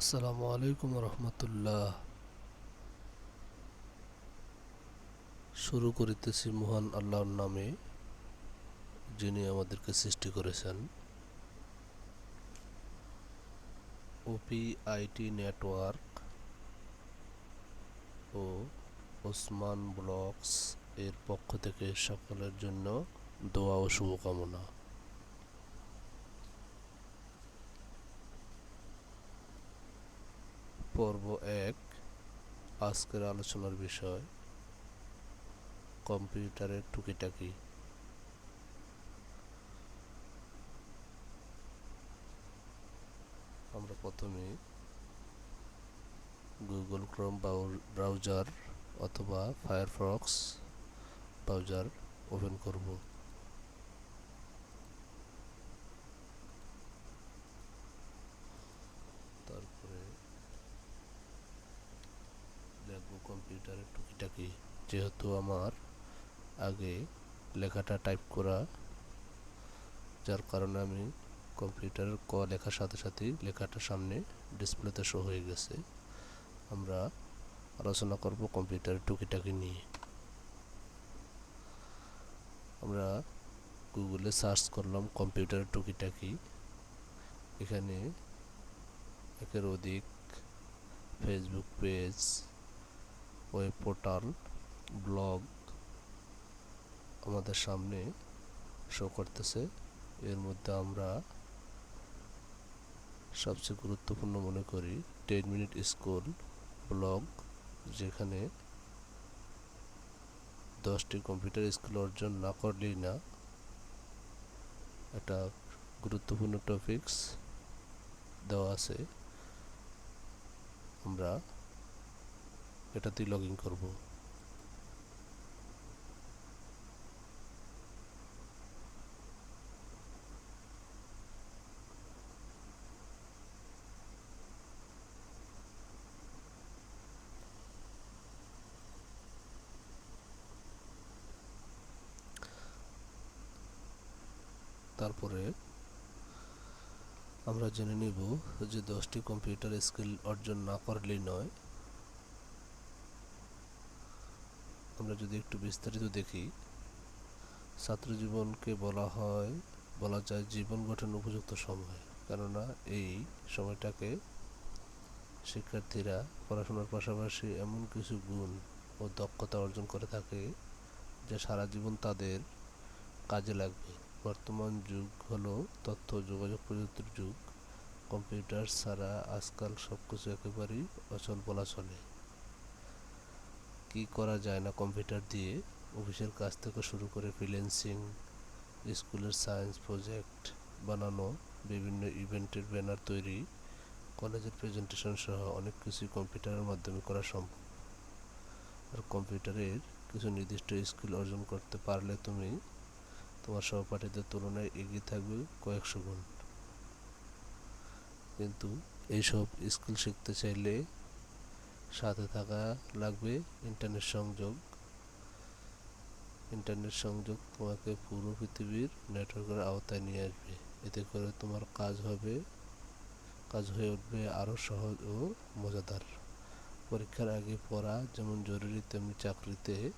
আসসালামু আলাইকুম রহমতুল্লাহ। শুরু করিতেছি মহান আল্লাহর নামে, যিনি আমাদেরকে সৃষ্টি করেছেন। ওপি আইটি নেটওয়ার্ক ও ওসমান ব্লগস এর পক্ষ থেকে সকলের জন্য দোয়া ও শুভকামনা। পর্ব এক, আজকের আলোচনার বিষয়, কম্পিউটারের টুকিটাকি। আমরা প্রথমে গুগল ক্রোম ব্রাউজার অথবা ফায়ারফক্স ব্রাউজার ওপেন করব তারপরে দেখব টুকিটাকি যেহেতু আমার আগে লেখাটা টাইপ করা, যার কারণে আমি কম্পিউটারের ক লেখার সাথে সাথেই লেখাটা সামনে ডিসপ্লেতে শো হয়ে গেছে। আমরা আলোচনা করব কম্পিউটারের টুকিটাকি নিয়ে। আমরা গুগলে সার্চ করলাম কম্পিউটারের টুকিটাকি। এখানে একের অধিক Facebook page web portal, blog আমাদের সামনে শো করতেছে। এর মধ্যে আমরা সবচেয়ে গুরুত্বপূর্ণ মনে করি টেন মিনিট স্কুল ব্লগ যেখানে দশটি কম্পিউটার স্কিল অর্জন না করলেই না একটা গুরুত্বপূর্ণ টপিকস দেওয়া আছে। আমরা এটাতেই লগ ইন করব। তারপরে আমরা জেনে নিব যে দশটি কম্পিউটার স্কিল অর্জন না করলেই নয়। আমরা যদি একটু বিস্তারিত দেখি ছাত্র জীবনকে বলা হয়, বলা যায় জীবন গঠন উপযুক্ত সময়। কেননা এই সময়টাকে শিক্ষার্থীরা পড়াশোনার পাশাপাশি এমন কিছু গুণ ও দক্ষতা অর্জন করে থাকে যা সারা জীবন তাদের কাজে লাগবে। বর্তমান যুগ হলো তথ্য, যোগাযোগ প্রযুক্তির যুগ। কম্পিউটার ছাড়া আজকাল সব কিছু একেবারেই অচল বলা চলে। কি করা যায় না কম্পিউটার দিয়ে? অফিসের কাজ থেকে শুরু করে ফ্রিল্যান্সিং স্কুলের সায়েন্স প্রজেক্ট বানানো, বিভিন্ন ইভেন্টের ব্যানার তৈরি, কলেজের প্রেজেন্টেশন সহ অনেক কিছুই কম্পিউটারের মাধ্যমে করা সম্ভব। আর কম্পিউটারের কিছু নির্দিষ্ট স্কিল অর্জন করতে পারলে তুমি তোমার সহপাঠীদের তুলনায় এগিয়ে থাকবে কয়েকশো গুণ। কিন্তু এইসব স্কিল শিখতে চাইলে সাথে থাকা লাগবে ইন্টারনেট সংযোগ। ইন্টারনেট সংযোগ তোমাকে পুরো পৃথিবীর নেটওয়ার্কের আওতায় নিয়ে আসবে। এতে করে তোমার কাজ হবে, কাজ হয়ে উঠবে আরও সহজ ও মজাদার। পরীক্ষার আগে পড়া যেমন জরুরি, তেমনি চাকরিতে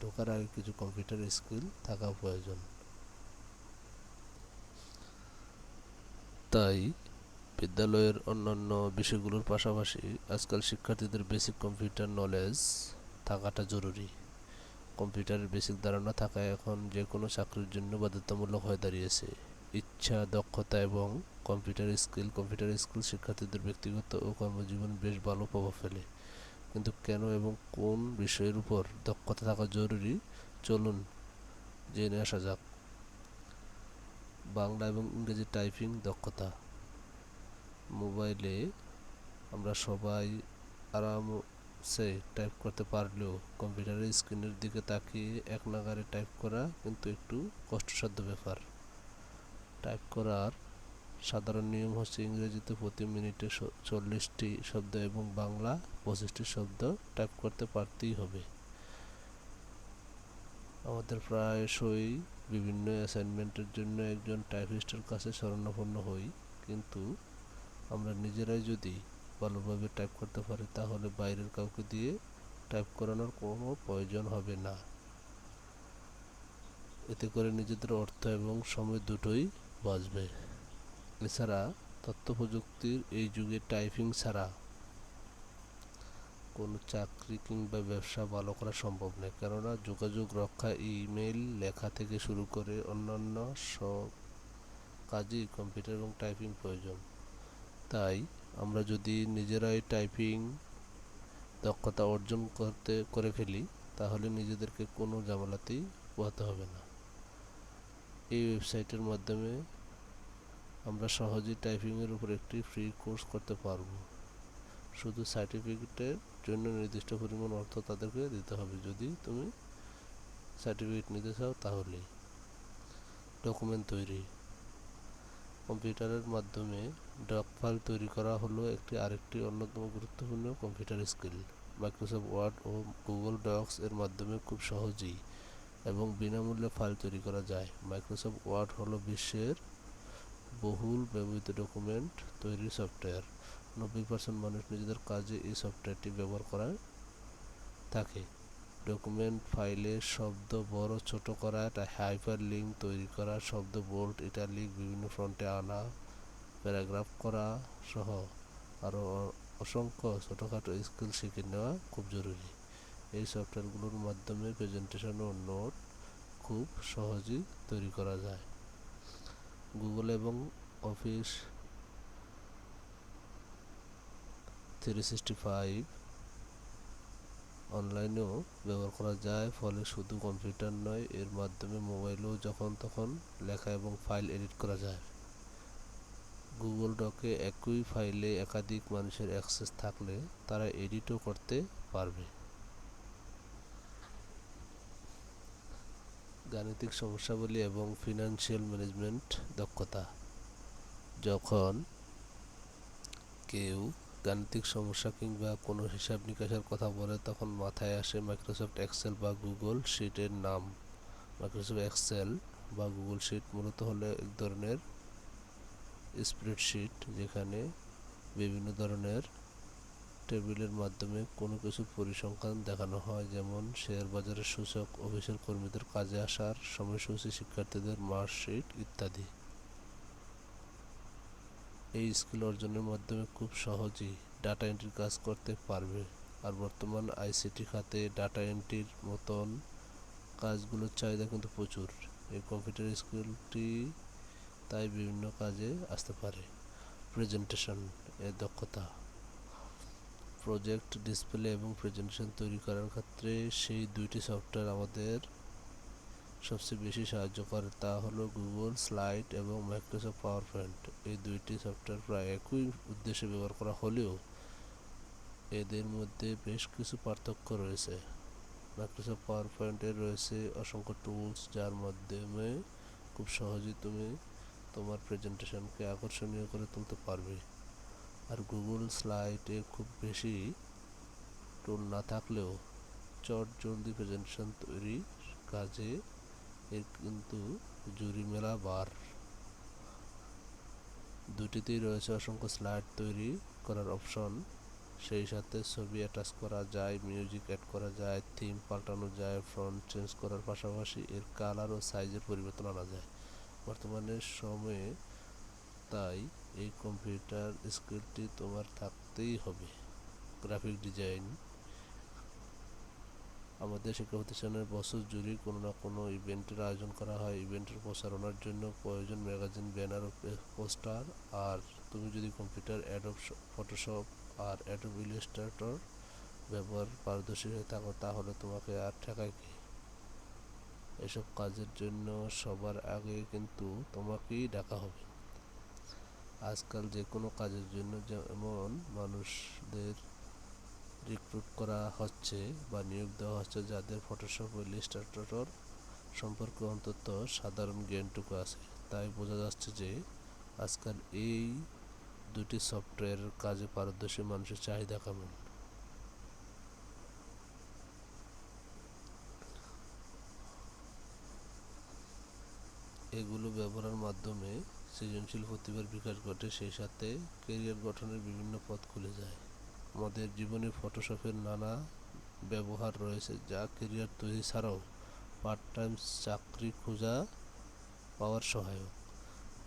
ঢোকার আগে কিছু কম্পিউটার স্কিল থাকা প্রয়োজন। তাই বিদ্যালয়ের অন্যান্য বিষয়গুলোর পাশাপাশি আজকাল শিক্ষার্থীদের বেসিক কম্পিউটার নলেজ থাকাটা জরুরি। কম্পিউটারের বেসিক ধারণা থাকা এখন যে কোনো চাকরির জন্য বাধ্যতামূলক হয়ে দাঁড়িয়েছে। ইচ্ছা, দক্ষতা এবং কম্পিউটার স্কিল কম্পিউটার স্কিল শিক্ষার্থীদের ব্যক্তিগত ও কর্মজীবন বেশ ভালো প্রভাব ফেলে। কিন্তু কেন এবং কোন বিষয়ের উপর দক্ষতা থাকা জরুরি? চলুন জেনে আসা যাক। বাংলা এবং ইংরেজি টাইপিং দক্ষতা। মোবাইলে আমরা সবাই আরামসে টাইপ করতে পারলেও কম্পিউটারের স্ক্রিনের দিকে তাকিয়ে এক নাগারে টাইপ করা কিন্তু একটু কষ্টসাধ্য ব্যাপার। টাইপ করার সাধারণ নিয়ম হচ্ছে ইংরেজিতে প্রতি মিনিটে চল্লিশটি শব্দ এবং বাংলা পঁচিশটি শব্দ টাইপ করতে পারতেই হবে। আমাদের প্রায়শই বিভিন্ন অ্যাসাইনমেন্টের জন্য একজন টাইপিস্টের কাছে শরণাপন্ন হই, কিন্তু আমরা নিজেরাই যদি ভালোভাবে টাইপ করতে পারি, তাহলে বাইরের কাউকে দিয়ে টাইপ করানোর কোনো প্রয়োজন হবে না। এতে করে নিজেদের অর্থ এবং সময় দুটোই বাঁচবে। এছাড়া তথ্য প্রযুক্তির এই যুগে টাইপিং ছাড়া কোনো চাকরি কিংবা ব্যবসা ভালো করা সম্ভব নয়। কেননা যোগাযোগ, রক্ষা ইমেল লেখা থেকে শুরু করে অন্যান্য সব কাজেই কম্পিউটার এবং টাইপিং প্রয়োজন। তাই আমরা যদি নিজেরাই টাইপিং দক্ষতা অর্জন করতে, করে ফেলি, তাহলে নিজেদেরকে কোনো ঝামেলাতেই পোহাতে হবে না। এই ওয়েবসাইটের মাধ্যমে আমরা সহজেই টাইপিংয়ের উপর একটি ফ্রি কোর্স করতে পারব। শুধু সার্টিফিকেটের জন্য নির্দিষ্ট পরিমাণ অর্থ তাদেরকে দিতে হবে। যদি তুমি সার্টিফিকেট নিতে চাও, তাহলে ডকুমেন্ট তৈরি। কম্পিউটারের মাধ্যমে ডক ফাইল তৈরি করা হলো একটি আরেকটি অন্যতম গুরুত্বপূর্ণ কম্পিউটার স্কিল। মাইক্রোসফট ওয়ার্ড ও গুগল ডক্স এর মাধ্যমে খুব সহজেই এবং বিনামূল্যে ফাইল তৈরি করা যায়। মাইক্রোসফট ওয়ার্ড হলো বিশ্বের বহুল ব্যবহৃত ডকুমেন্ট তৈরির সফটওয়্যার। নব্বই পার্সেন্ট মানুষ নিজেদের কাজে এই সফটওয়্যারটি ব্যবহার করা থাকে। ডকুমেন্ট ফাইলে শব্দ বড় ছোট করা হাইপার লিঙ্ক তৈরি করা, শব্দ বোল্ড ইটালিক, বিভিন্ন ফ্রন্টে আনা প্যারাগ্রাফ করা সহ আরও অসংখ্য ছোটোখাটো স্কিল শিখে নেওয়া খুব জরুরি। এই সফটওয়্যারগুলোর মাধ্যমে প্রেজেন্টেশন ও নোট খুব সহজেই তৈরি করা যায়। গুগল এবং অফিস থ্রি সিক্সটি ফাইভ অনলাইনেও ব্যবহার করা যায়, ফলে শুধু কম্পিউটার নয়, এর মাধ্যমে মোবাইলেও যখন তখন লেখা এবং ফাইল এডিট করা যায়। গুগল ডকে একই ফাইলে একাধিক মানুষের অ্যাক্সেস থাকলে তারা এডিটও করতে পারবে। গাণিতিক সমস্যাবলী এবং ফিনান্সিয়াল ম্যানেজমেন্ট দক্ষতা। যখন কেউ গাণিতিক সমস্যা কিংবা কোনো হিসাব নিকাশের কথা বলে, তখন মাথায় আসে মাইক্রোসফট এক্সেল বা গুগল শিটের নাম। মাইক্রোসফট এক্সেল বা গুগল শিট মূলত হলো এক ধরনের স্প্রেডশিট যেখানে বিভিন্ন ধরনের টেবিলের মাধ্যমে কোনো কিছু পরিসংখ্যান দেখানো হয়। যেমন, শেয়ার বাজারের সূচক, অফিসের কর্মীদের কাজে আসার সময়সূচি, শিক্ষার্থীদের মার্কশিট ইত্যাদি। এই স্কিল অর্জনের মাধ্যমে খুব সহজেই ডাটা এন্ট্রির কাজ করতে পারবে। আর বর্তমান আইসিটি খাতে ডাটা এন্ট্রির মতন কাজগুলোর চাহিদা কিন্তু প্রচুর। এই কম্পিউটার স্কিলটি তাই বিভিন্ন কাজে আসতে পারে। প্রেজেন্টেশন এর দক্ষতা। প্রজেক্ট ডিসপ্লে এবং প্রেজেন্টেশন তৈরি করার ক্ষেত্রে সেই দুইটি সফটওয়্যার আমাদের সবচেয়ে বেশি সাহায্য করে। তা হলো গুগল স্লাইড এবং মাইক্রোসফট পাওয়ার পয়েন্ট এই দুইটি সফটওয়্যার প্রায় একই উদ্দেশ্যে ব্যবহার করা হলেও এদের মধ্যে বেশ কিছু পার্থক্য রয়েছে। মাইক্রোসফট পাওয়ার পয়েন্টের রয়েছে অসংখ্য টুলস যার মাধ্যমে খুব সহজেই তুমি তোমার প্রেজেন্টেশনকে আকর্ষণীয় করে তুলতে পারবে। আর গুগল স্লাইডে খুব বেশি টুল না থাকলেও চট জলদি প্রেজেন্টেশন তৈরির কাজে এর কিন্তু জুরি মেলা বার। দুটিতেই রয়েছে অসংখ্য স্লাইড তৈরি করার অপশন সেই সাথে ছবি অ্যাটাচ করা যায় মিউজিক অ্যাড করা যায় থিম পাল্টানো যায় ফ্রন্ট চেঞ্জ করার পাশাপাশি এর কালার ও সাইজের পরিবর্তন আনা যায়। বর্তমানে সময়ে তাই এই কম্পিউটার স্কিলটি তোমার থাকতেই হবে। গ্রাফিক ডিজাইন আমাদের শিক্ষা প্রতিষ্ঠানের বছর জুড়ে কোনো না কোনো ইভেন্টের আয়োজন করা হয়। ইভেন্টের প্রচারণার জন্য প্রয়োজন ম্যাগাজিন ব্যানার পোস্টার আর তুমি যদি কম্পিউটার অ্যাডব ফটোশপ আর অ্যাডব ইলাস্ট্রেটর ব্যবহার পারদর্শী হয়ে থাকো, তাহলে তোমাকে আর ঠেকায় কি? এসব কাজের জন্য সবার আগে কিন্তু তোমাকেই ডাকা হবে। আজকাল যে কোনো কাজের জন্য যেমন মানুষদের রিক্রুট করা হচ্ছে বা নিয়োগ দেওয়া হচ্ছে, যাদের ফটোশপ ও ইলাস্ট্রেটর সম্পর্কে অন্তত সাধারণ জ্ঞানটুকু আছে। তাই বোঝা যাচ্ছে যে আজকাল এই দুটি সফটওয়্যারের কাজে পারদর্শী মানুষের চাহিদা কেমন। এগুলো ব্যবহারের মাধ্যমে সৃজনশীল প্রতিভার বিকাশ ঘটে, সেই সাথে কেরিয়ার গঠনের বিভিন্ন পথ খুলে যায়। আমাদের জীবনে ফটোশপের নানা ব্যবহার রয়েছে, যা কেরিয়ার তৈরি ছাড়াও পার্ট টাইম চাকরি খোঁজা পাওয়ার সহায়ক।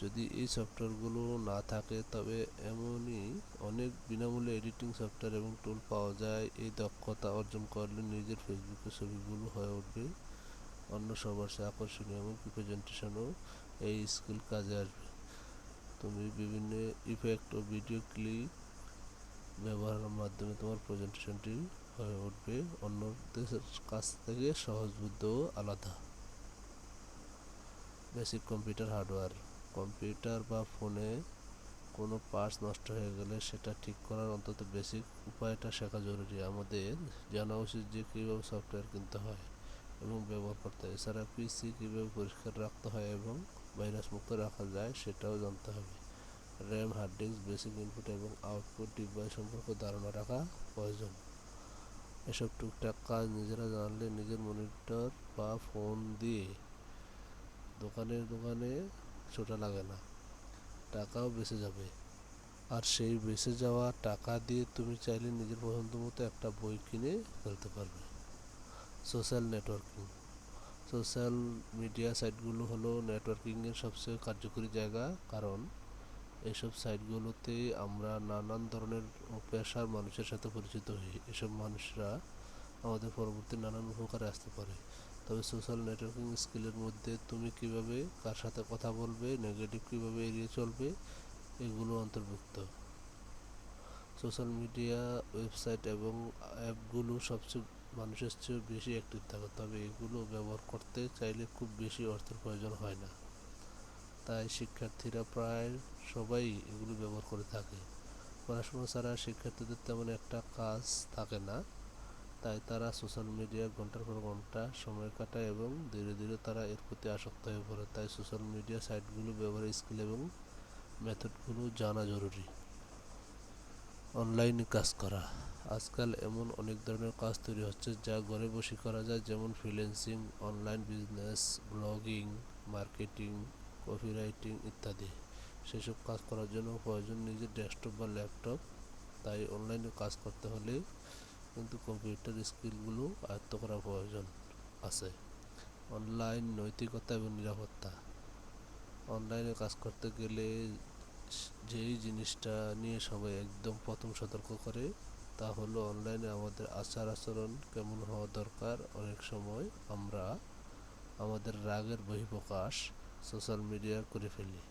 যদি এই সফটওয়্যারগুলো না থাকে, তবে এমনই অনেক বিনামূল্যে এডিটিং সফটওয়্যার এবং টুল পাওয়া যায়। এই দক্ষতা অর্জন করলে নিজের ফেসবুকের ছবিগুলো হয়ে উঠবে। অন্য সবার চেয়ে আকর্ষণীয় এমনকি প্রেজেন্টেশনও এই স্কিল কাজে আসবে। তুমি বিভিন্ন ইফেক্ট ও ভিডিও ক্লিপ ব্যবহারের মাধ্যমে তোমার প্রেজেন্টেশনটি হয়ে উঠবে। অন্যদের কাছ থেকে সহজবুদ্ধ ও আলাদা। বেসিক কম্পিউটার হার্ডওয়্যার কম্পিউটার বা ফোনে কোনো পার্টস নষ্ট হয়ে গেলে সেটা ঠিক করার অন্তত বেসিক উপায়টা শেখা জরুরি। আমাদের জানা উচিত যে কীভাবে সফটওয়্যার কিনতে হয়। এবং ব্যবহার করতে হয়। এছাড়া পিসি কীভাবে পরিষ্কার রাখতে হয় এবং ভাইরাস মুক্ত রাখা যায় সেটাও জানতে হবে। RAM, hard disk, basic input এবং আউটপুট ডিভাইস সম্পর্কে ধারণা রাখা প্রয়োজন। এসব টুকটাক কাজ নিজেরা জানলে নিজের মনিটর বা ফোন দিয়ে দোকানে দোকানে ছোটা লাগে না, টাকাও বেঁচে যাবে। আর সেই বেঁচে যাওয়া টাকা দিয়ে তুমি চাইলে নিজের পছন্দ মতো একটা বই কিনে ফেলতে পারবে। সোশ্যাল নেটওয়ার্কিং সোশ্যাল মিডিয়া সাইটগুলো হলো নেটওয়ার্কিংয়ের সবচেয়ে কার্যকরী জায়গা, কারণ এসব সাইটগুলোতে আমরা নানান ধরনের পেশার মানুষের সাথে পরিচিত হই। এসব মানুষরা আমাদের পরবর্তী নানান উপকারে আসতে পারে। তবে সোশ্যাল নেটওয়ার্কিং স্কিলের মধ্যে তুমি কীভাবে কার সাথে কথা বলবে নেগেটিভ কীভাবে এড়িয়ে চলবে, এগুলো অন্তর্ভুক্ত। সোশ্যাল মিডিয়া ওয়েবসাইট এবং অ্যাপগুলো সবচেয়ে মানুষের চেয়েও বেশি অ্যাক্টিভ থাকে, তবে এগুলো ব্যবহার করতে চাইলে খুব বেশি অর্থের প্রয়োজন হয় না। তাই শিক্ষার্থীরা প্রায় সবাই এগুলো ব্যবহার করে থাকে। পড়াশোনা ছাড়া শিক্ষার্থীদের তেমন একটা কাজ থাকে না। তাই তারা সোশ্যাল মিডিয়া ঘণ্টার পর ঘণ্টা সময় কাটায় এবং ধীরে ধীরে তারা এর প্রতি আসক্ত হয়ে পড়ে। তাই সোশ্যাল মিডিয়া সাইটগুলো ব্যবহারের স্কিল এবং মেথডগুলো জানা জরুরি। অনলাইনে কাজ করা। আজকাল এমন অনেক ধরনের কাজ তৈরি হচ্ছে যা ঘরে বসে করা যায়, যেমন freelancing, online business, blogging, marketing, copywriting ইত্যাদি। সেসব কাজ করার জন্য প্রয়োজন নিজের ডেস্কটপ বা ল্যাপটপ। তাই অনলাইনে কাজ করতে হলে কিন্তু কম্পিউটার স্কিলগুলো আয়ত্ত করা প্রয়োজন আছে। অনলাইন নৈতিকতা এবং নিরাপত্তা। অনলাইনে কাজ করতে গেলে যেই জিনিসটা নিয়ে সবাই একদম প্রথম সতর্ক করে তা হলো অনলাইনে আমাদের আচার আচরণ কেমন হওয়া দরকার? অনেক সময় আমরা আমাদের রাগের বহিঃপ্রকাশ সোশ্যাল মিডিয়া করে ফেলি।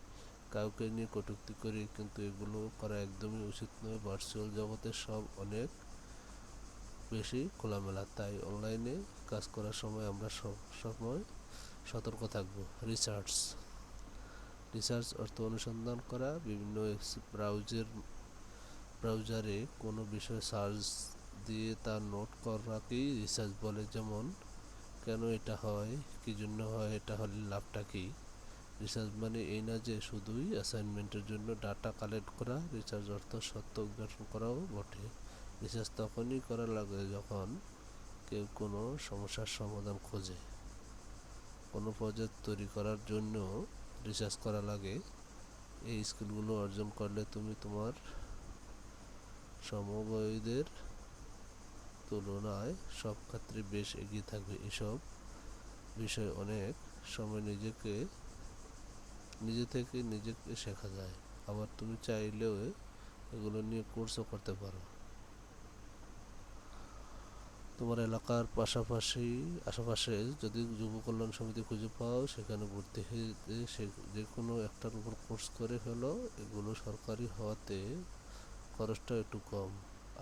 কাউকে নিয়ে কটূক্তি করি, কিন্তু এগুলো করা একদমই উচিত নয়। ভার্চুয়াল জগতে সব অনেক বেশি খোলামেলা। তাই অনলাইনে কাজ করার সময় আমরা সব সময় সতর্ক থাকব। রিসার্চ রিসার্চ অর্থ অনুসন্ধান করা, বিভিন্ন ব্রাউজের ব্রাউজারে কোনো বিষয়ে সার্চ দিয়ে তার নোট করাকেই রিসার্চ বলে যেমন, কেন এটা হয়? কী জন্য হয়? এটা হলে লাভটা কী? রিসার্চ মানে এই না যে শুধুই অ্যাসাইনমেন্টের জন্য ডাটা কালেক্ট করা রিসার্চ অর্থ সত্য উদ্ঘাটন করাও বটে। রিসার্চ তখনই করা লাগে যখন কেউ কোনো সমস্যার সমাধান খোঁজে। কোনো প্রজেক্ট তৈরি করার জন্য রিসার্চ করা লাগে। এই স্কিলগুলো অর্জন করলে তুমি তোমার সমবয়ীদের তুলনায় সব ক্ষেত্রে বেশ এগিয়ে থাকবে এসব বিষয় অনেক সময় নিজেকে, নিজে থেকে নিজেকে শেখা যায়। আবার তুমি চাইলেও এগুলো নিয়ে কোর্সও করতে পারো। তোমার এলাকার পাশাপাশি, আশেপাশে যদি যুব কল্যাণ সমিতি খুঁজে পাও, সেখানে ভর্তি হয়ে যে কোনো একটার উপর কোর্স করে ফেলো। এগুলো সরকারি হওয়াতে খরচটা একটু কম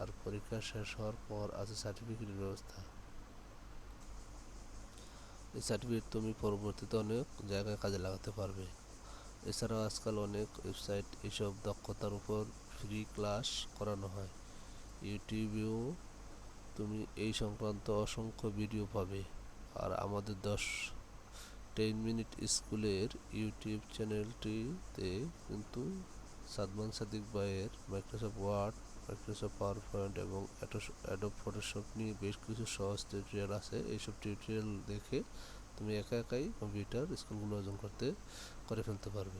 আর পরীক্ষা শেষ হওয়ার পর আছে সার্টিফিকেটের ব্যবস্থা। এই সার্টিফিকেট তুমি পরবর্তীতে অনেক জায়গায় কাজে লাগাতে পারবে। এছাড়াও আজকাল অনেক ওয়েবসাইট এসব দক্ষতার উপর ফ্রি ক্লাস করানো হয়। ইউটিউবেও তুমি এই সংক্রান্ত অসংখ্য ভিডিও পাবে। আর আমাদের দশ টেন মিনিট স্কুলের ইউটিউব চ্যানেলটিতে কিন্তু সাদমান সাদিক ভাইয়ের Microsoft Word Microsoft power point এবং অ্যাডোব ফটোশপ নিয়ে বেশ কিছু সহজ টিউটোরিয়াল আছে। এইসব টিউটোরিয়াল দেখে তুমি একা একাই কম্পিউটার স্কিলগুলো অর্জন করতে, করে ফেলতে পারবে।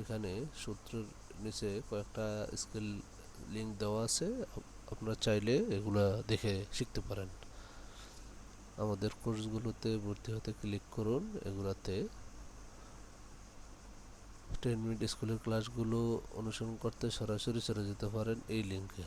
এখানে সূত্রের নিচে কয়েকটা স্কিল লিঙ্ক দেওয়া আছে। আপ- আপনারা চাইলে এগুলা দেখে শিখতে পারেন। আমাদের কোর্সগুলোতে ভর্তি হতে ক্লিক করুন। এগুলাতে টেন মিনিট স্কুলের ক্লাসগুলো অনুসরণ করতে সরাসরি চলে যেতে পারেন এই লিঙ্কে